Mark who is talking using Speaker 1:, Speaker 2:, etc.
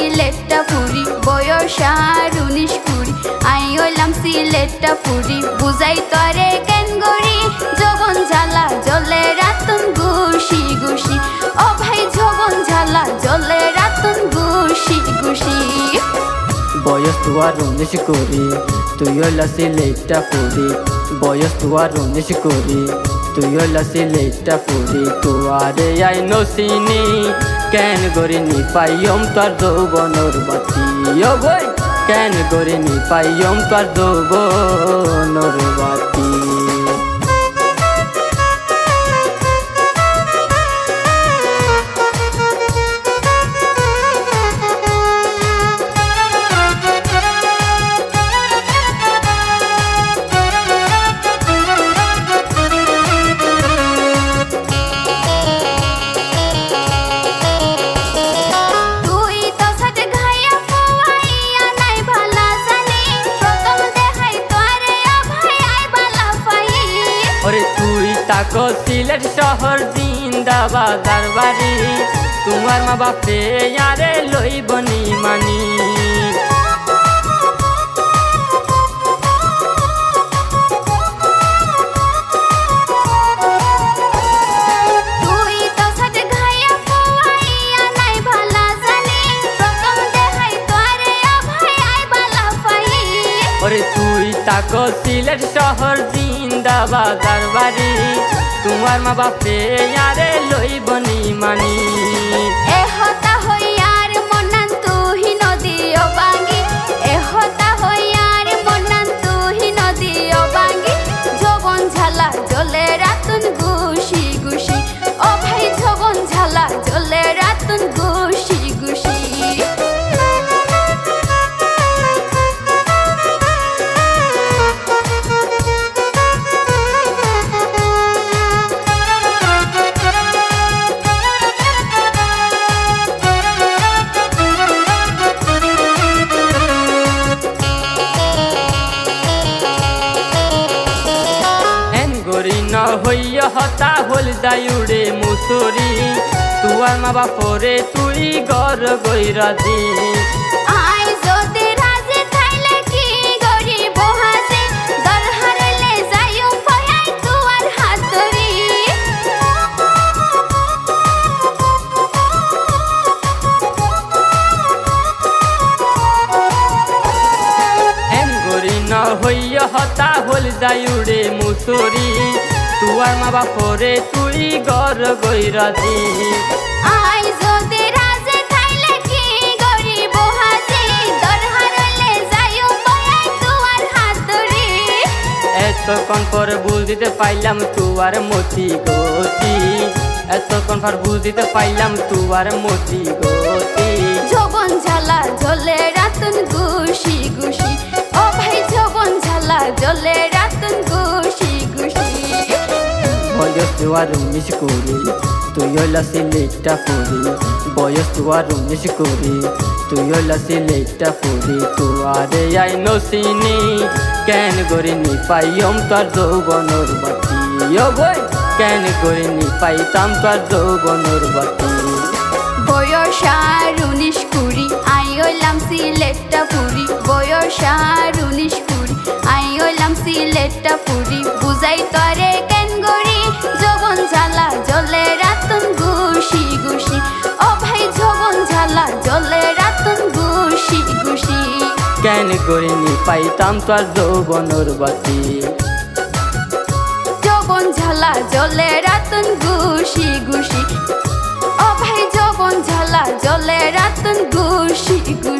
Speaker 1: সিলেটটা পুরি বয়স আর উনিশ কুড়ি। আই হইলাম সিলেটটা পুরি বুঝাই তরে কেন গড়ি জবন ঝালা জলে রাতুন গুশি গুশি ও ভাই জবন ঝালা জলে রাতুন গুশি গুশি
Speaker 2: বয়স তোমার উনিশ করি তুই হইলা সিলেটটা ফুরি। বয়স তোমার উনিশ করি তুই হইলা সিলেটটা ফুরি। তুয়ারে আই নসিনি কেন গরিনি পাইয়ম তোর যৌবনর বাতি ও বই কেন গরিনি পাইয়ম তোর যৌবনর বাতি তাকো সিলেট শহর জিন্দাবাদার বাড়ি। তোমার মা বাপে আরে লইবনি মানি।
Speaker 1: তুই
Speaker 2: তাকো সিলেট শহর জিন্দাবাদার বাড়ি। তোমার মা বাপে আরে লইবনি মানি।
Speaker 1: হতা
Speaker 2: হল দায়ুড়ে মুসরি। তুয়ার মা বাপরে তুই গর গৈরা দি হইয়া হতা হল দায়ুড়ে মুসরি। তুয়ার মা বাপরে তুই গর গৈরা দি
Speaker 1: আই যদি রাজে থাইলে কি গরি বহাসে দর যাইও ফয়াই তুয়ার হাত ধরি
Speaker 2: এতক্ষণ পরে বুঝিতে পাইলাম তুয়ার মতি গতি। এতক্ষণ পর বুঝিতে পাইলাম তুয়ার মতি গতি। তুয়ার উনিশ করি তুই হইলা সিলেটটা ফুরি বয়স তুয়ার উনিশ করি তুই হইলা সিলেটটা ফুরি তুয়ারে আই নসিনি কেন গরিনি পাইয়ম তোর যৌবনর বাতি। বই কেন গরিনি পাইতাম তোর যৌবনর বাতি।
Speaker 1: বয়স আর উনিশ কুড়ি আই হইলাম সিলেটটা পুরি বয়স আর উনিশ কুড়ি আই হইলাম সিলেটটা পুরি বুঝাই তরে কেন গড়ি ঝালা জলে রাতুন গুশি গুশি ও ভাই যবন ঝালা জলে রাতুন গুশি গুশি
Speaker 2: কেন করিনি পাইতাম তোর যৌবনর বাতি
Speaker 1: যবন ঝালা জলে রাতুন গুশি গুশি ও ভাই যবন ঝালা জলে রাতুন গুশি গুশি